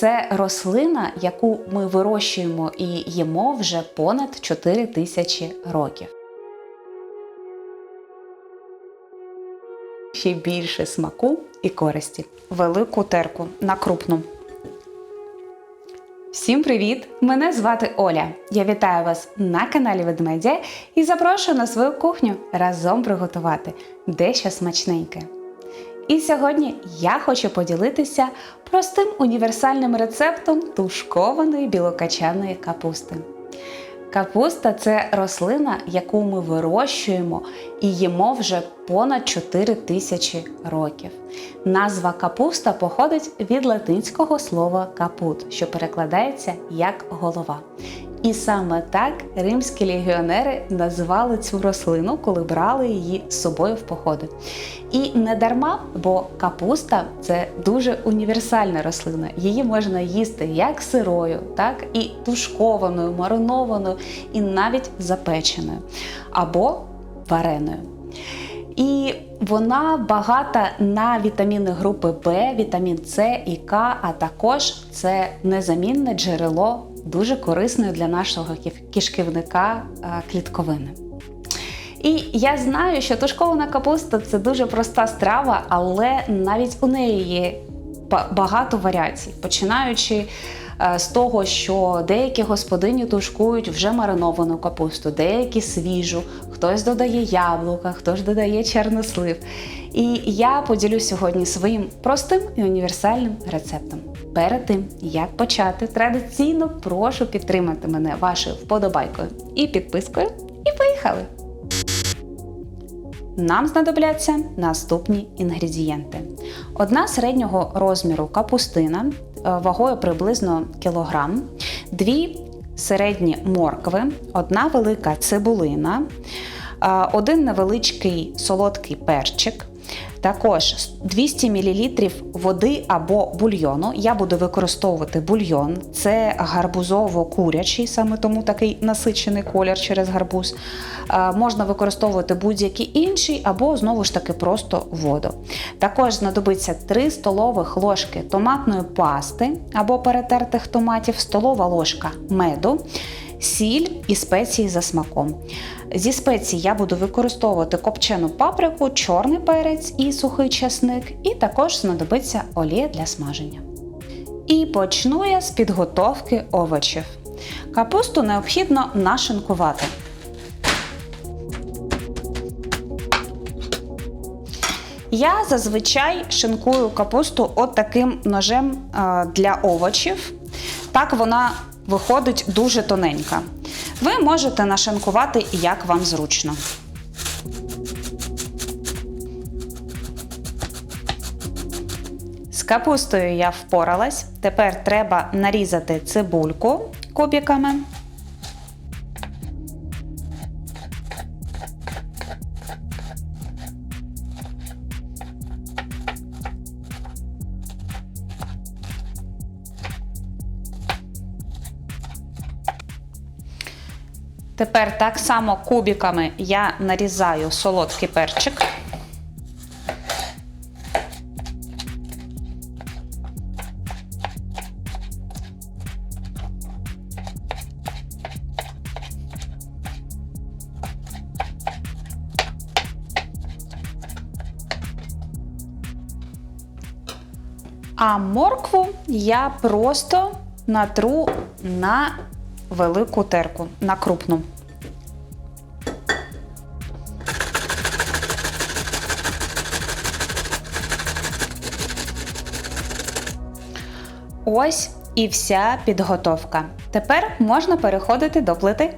це рослина, яку ми вирощуємо і їмо вже понад 4 тисячі років. Ще більше смаку і користі. Велику терку на крупну. Всім привіт! Мене звати Оля. Я вітаю вас на каналі Ведмедя і запрошую на свою кухню разом приготувати дещо смачненьке. І сьогодні я хочу поділитися простим універсальним рецептом тушкованої білокачаної капусти. Капуста це рослина, яку ми вирощуємо і їмо вже понад 4 тисячі років. Назва капуста походить від латинського слова капут, що перекладається як голова. І саме так римські легіонери називали цю рослину, коли брали її з собою в походи. І не дарма, бо капуста це дуже універсальна рослина. Її можна їсти як сирою, так і тушкованою, маринованою, і навіть запеченою або вареною. І вона багата на вітаміни групи В, вітамін С і К, а також це незамінне джерело дуже корисною для нашого кишківника клітковини. І я знаю, що тушкована капуста це дуже проста страва, але навіть у неї є багато варіацій, починаючи з того, що деякі господині тушкують вже мариновану капусту, деякі свіжу, хтось додає яблука, хтось додає чорнослив. І я поділюсь сьогодні своїм простим і універсальним рецептом. Перед тим, як почати, традиційно прошу підтримати мене вашою вподобайкою і підпискою. І поїхали! Нам знадобляться наступні інгредієнти: одна середнього розміру капустина е, вагою приблизно кілограм, дві середні моркви, одна велика цибулина, один невеличкий солодкий перчик, також 200 мл води або бульйону. Я буду використовувати бульйон, це гарбузово-курячий, саме тому такий насичений колір через гарбуз. Можна використовувати будь-який інший, або, знову ж таки, просто воду. Також знадобиться 3 столових ложки томатної пасти або перетертих томатів, столова ложка меду сіль і спеції за смаком. Зі спецій я буду використовувати копчену паприку, чорний перець і сухий часник, і також знадобиться олія для смаження. І почну я з підготовки овочів. Капусту необхідно нашинкувати. Я зазвичай шинкую капусту от таким ножем е, для овочів. Так вона виходить дуже тоненька. Ви можете нашинкувати як вам зручно. З капустою я впоралась. Тепер треба нарізати цибульку кубиками. Тепер так само кубиками я нарізаю солодкий перчик. А моркву я просто натру на велику терку на крупну. Ось і вся підготовка. Тепер можна переходити до плити.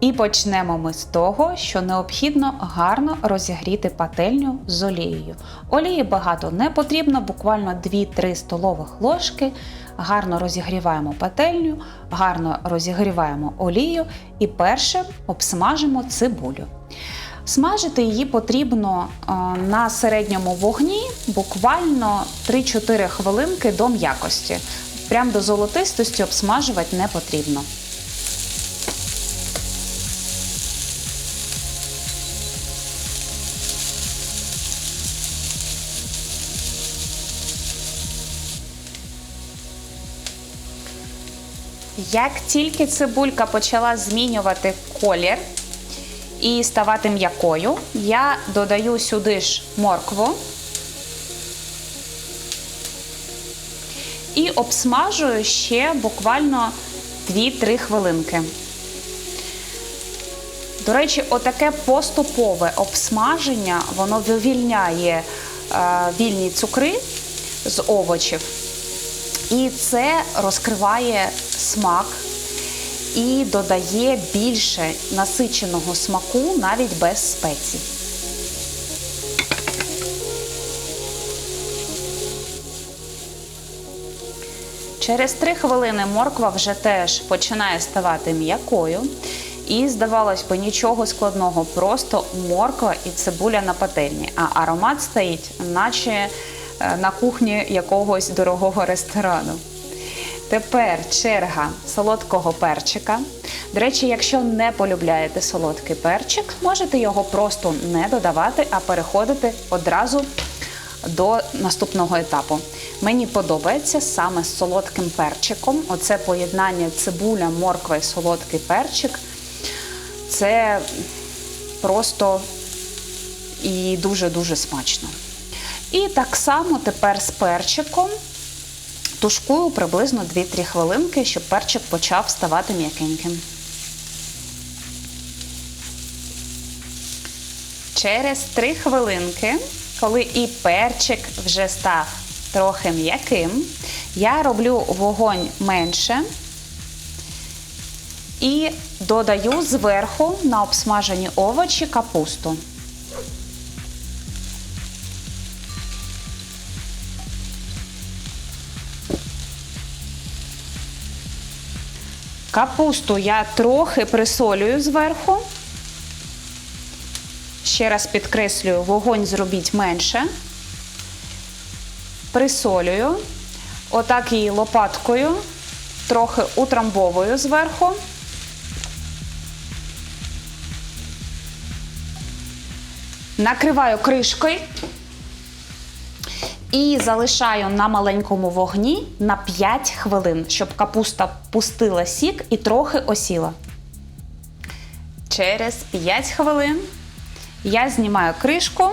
І почнемо ми з того, що необхідно гарно розігріти пательню з олією. Олії багато не потрібно, буквально 2-3 столових ложки. Гарно розігріваємо пательню, гарно розігріваємо олію і перше обсмажимо цибулю. Смажити її потрібно на середньому вогні буквально 3-4 хвилинки до м'якості. Прям до золотистості обсмажувати не потрібно. Як тільки цибулька почала змінювати колір і ставати м'якою, я додаю сюди ж моркву і обсмажую ще буквально 2-3 хвилинки. До речі, отаке поступове обсмаження, воно вивільняє е, вільні цукри з овочів. І це розкриває смак і додає більше насиченого смаку навіть без спецій. Через три хвилини морква вже теж починає ставати м'якою. І, здавалось би, нічого складного, просто морква і цибуля на пательні. А аромат стоїть, наче е, на кухні якогось дорогого ресторану. Тепер черга солодкого перчика. До речі, якщо не полюбляєте солодкий перчик, можете його просто не додавати, а переходити одразу до наступного етапу. Мені подобається саме з солодким перчиком. Оце поєднання цибуля, морква і солодкий перчик. Це просто і дуже-дуже смачно. І так само тепер з перчиком тушкую приблизно 2-3 хвилинки, щоб перчик почав ставати м'якеньким. Через 3 хвилинки, коли і перчик вже став трохи м'яким, я роблю вогонь менше і додаю зверху на обсмажені овочі капусту. Капусту я трохи присолюю зверху. Ще раз підкреслюю, вогонь зробіть менше. Присолюю. Отак її лопаткою, трохи утрамбовую зверху. Накриваю кришкою і залишаю на маленькому вогні на 5 хвилин, щоб капуста пустила сік і трохи осіла. Через 5 хвилин я знімаю кришку,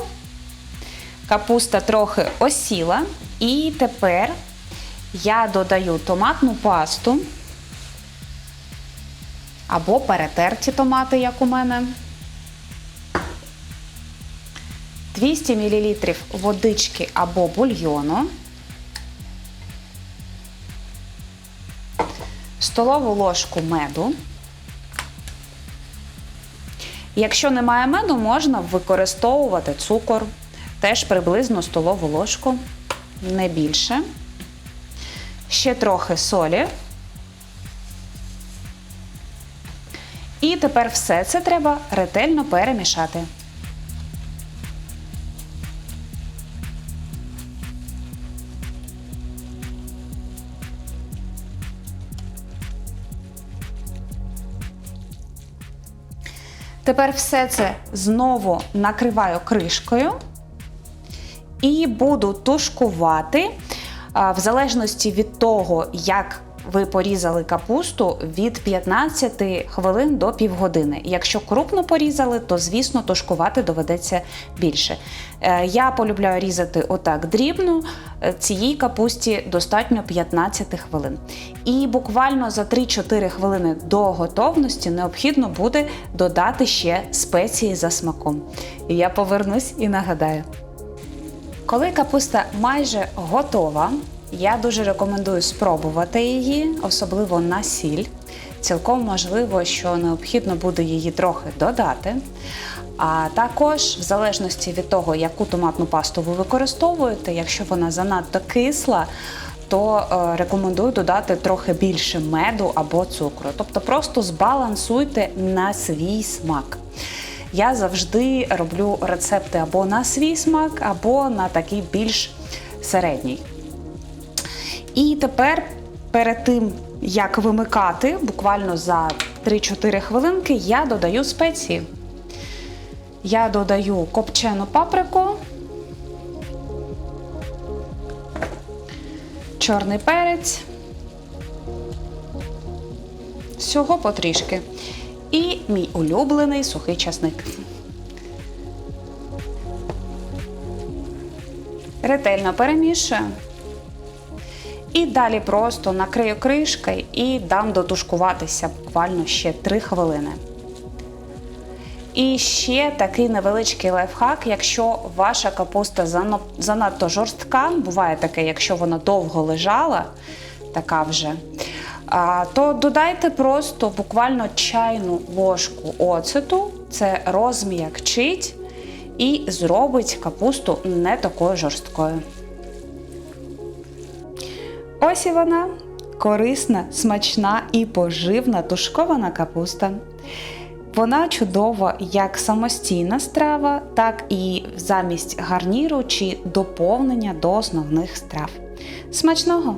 капуста трохи осіла, і тепер я додаю томатну пасту або перетерті томати, як у мене. 200 мл водички або бульйону, столову ложку меду. Якщо немає меду, можна використовувати цукор, теж приблизно столову ложку, не більше. Ще трохи солі. І тепер все це треба ретельно перемішати. Тепер все це знову накриваю кришкою і буду тушкувати в залежності від того, як ви порізали капусту від 15 хвилин до півгодини. Якщо крупно порізали, то звісно тушкувати доведеться більше. Е, Я полюбляю різати отак дрібно, е, цієї капусті достатньо 15 хвилин. І буквально за 3-4 хвилини до готовності необхідно буде додати ще спеції за смаком. Я повернусь і нагадаю. Коли капуста майже готова, я дуже рекомендую спробувати її, особливо на сіль. Цілком можливо, що необхідно буде її трохи додати. А також, в залежності від того, яку томатну пасту ви використовуєте, якщо вона занадто кисла, то е, рекомендую додати трохи більше меду або цукру. Тобто просто збалансуйте на свій смак. Я завжди роблю рецепти або на свій смак, або на такий більш середній. І тепер перед тим, як вимикати, буквально за 3-4 хвилинки, я додаю спеції. Я додаю копчену паприку, чорний перець, всього потрішки. І мій улюблений сухий часник. Ретельно перемішую. І далі просто накрию кришкою і дам дотушкуватися буквально ще 3 хвилини. І ще такий невеличкий лайфхак, якщо ваша капуста занадто жорстка, буває таке, якщо вона довго лежала, така вже, то додайте просто буквально чайну ложку оцету, це розм'якчить і зробить капусту не такою жорсткою. Ось і вона корисна, смачна і поживна тушкована капуста. Вона чудова як самостійна страва, так і замість гарніру чи доповнення до основних страв. Смачного!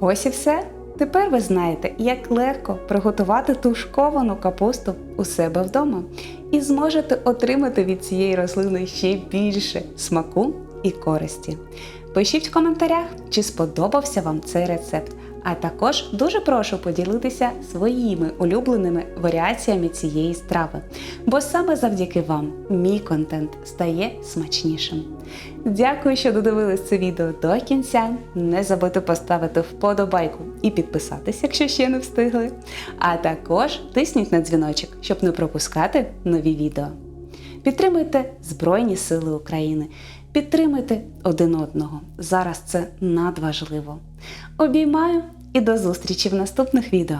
Ось і все. Тепер ви знаєте, як легко приготувати тушковану капусту у себе вдома і зможете отримати від цієї рослини ще більше смаку і користі. Пишіть в коментарях, чи сподобався вам цей рецепт. А також дуже прошу поділитися своїми улюбленими варіаціями цієї страви, бо саме завдяки вам мій контент стає смачнішим. Дякую, що додивились це відео до кінця. Не забудьте поставити вподобайку і підписатися, якщо ще не встигли. А також тисніть на дзвіночок, щоб не пропускати нові відео. Підтримуйте Збройні Сили України. Підтримуйте один одного. Зараз це надважливо. Обіймаю і до зустрічі в наступних відео.